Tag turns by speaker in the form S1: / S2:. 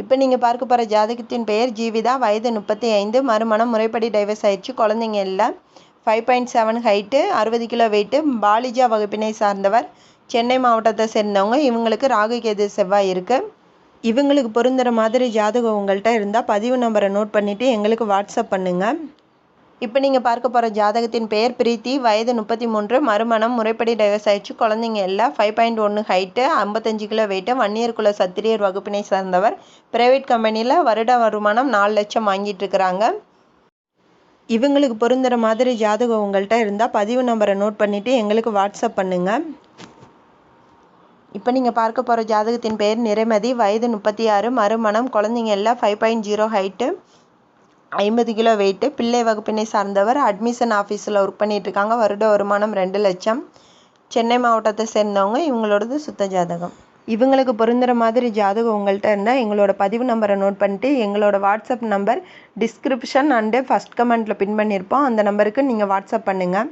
S1: இப்போ நீங்கள் பார்க்க போகிற ஜாதகத்தின் பெயர் ஜீவிதா. வயது முப்பத்தி ஐந்து மறுமணம் முறைப்படி டைவர்ஸ் ஆயிடுச்சு. குழந்தைங்க இல்லை. ஃபைவ் பாயிண்ட் செவன் ஹைட்டு அறுபது கிலோ வெயிட்டு பாலிஜா வகுப்பினை சார்ந்தவர். சென்னை மாவட்டத்தை சேர்ந்தவங்க. இவங்களுக்கு ராகு கேது செவ்வாய் இருக்குது இவங்களுக்கு பொருந்துகிற மாதிரி ஜாதகம் உங்கள்கிட்ட இருந்தால் பதிவு நம்பரை நோட் பண்ணிவிட்டு எங்களுக்கு வாட்ஸ்அப் பண்ணுங்கள் இப்போ நீங்கள் பார்க்க போகிற ஜாதகத்தின் பெயர் பிரீத்தி வயது முப்பத்தி மூன்று மறுமணம் முறைப்படி டைவர்ஸ் ஆயிடுச்சு. குழந்தைங்க எல்லாம் ஃபைவ் பாயிண்ட் ஒன்று ஹைட்டு ஐம்பத்தஞ்சு கிலோ வெயிட்டு வன்னியர் குல சத்திரியர் வகுப்பினை சார்ந்தவர். பிரைவேட் கம்பெனியில் வருட வருமானம் நாலு லட்சம் வாங்கிட்டு இருக்கிறாங்க. இவங்களுக்கு பொருந்துகிற மாதிரி ஜாதகம் உங்கள்கிட்ட இருந்தால் பதிவு நம்பரை நோட் பண்ணிவிட்டு எங்களுக்கு வாட்ஸ்அப் பண்ணுங்கள் இப்போ நீங்கள் பார்க்க போகிற ஜாதகத்தின் பெயர் நிறைமதி வயது முப்பத்தி ஆறு மறுமணம் குழந்தைங்க எல்லாம் ஃபைவ் பாயிண்ட் ஜீரோ ஹைட்டு ஐம்பது கிலோ வெயிட்டு பிள்ளை வகுப்பினை சார்ந்தவர் அட்மிஷன் ஆஃபீஸில் ஒர்க் பண்ணிகிட்ருக்காங்க வருட வருமானம் ரெண்டு லட்சம். சென்னை மாவட்டத்தை சேர்ந்தவங்க இவங்களோடது சுத்த ஜாதகம். இவங்களுக்கு பொருந்துகிற மாதிரி ஜாதகம் உங்கள்கிட்ட இருந்தால் எங்களோட பதிவு நம்பரை நோட் பண்ணிட்டு எங்களோட WhatsApp number description and first கமெண்ட்டில் பின் பண்ணியிருப்போம் அந்த நம்பருக்கு நீங்கள் வாட்ஸ்அப் பண்ணுங்கள்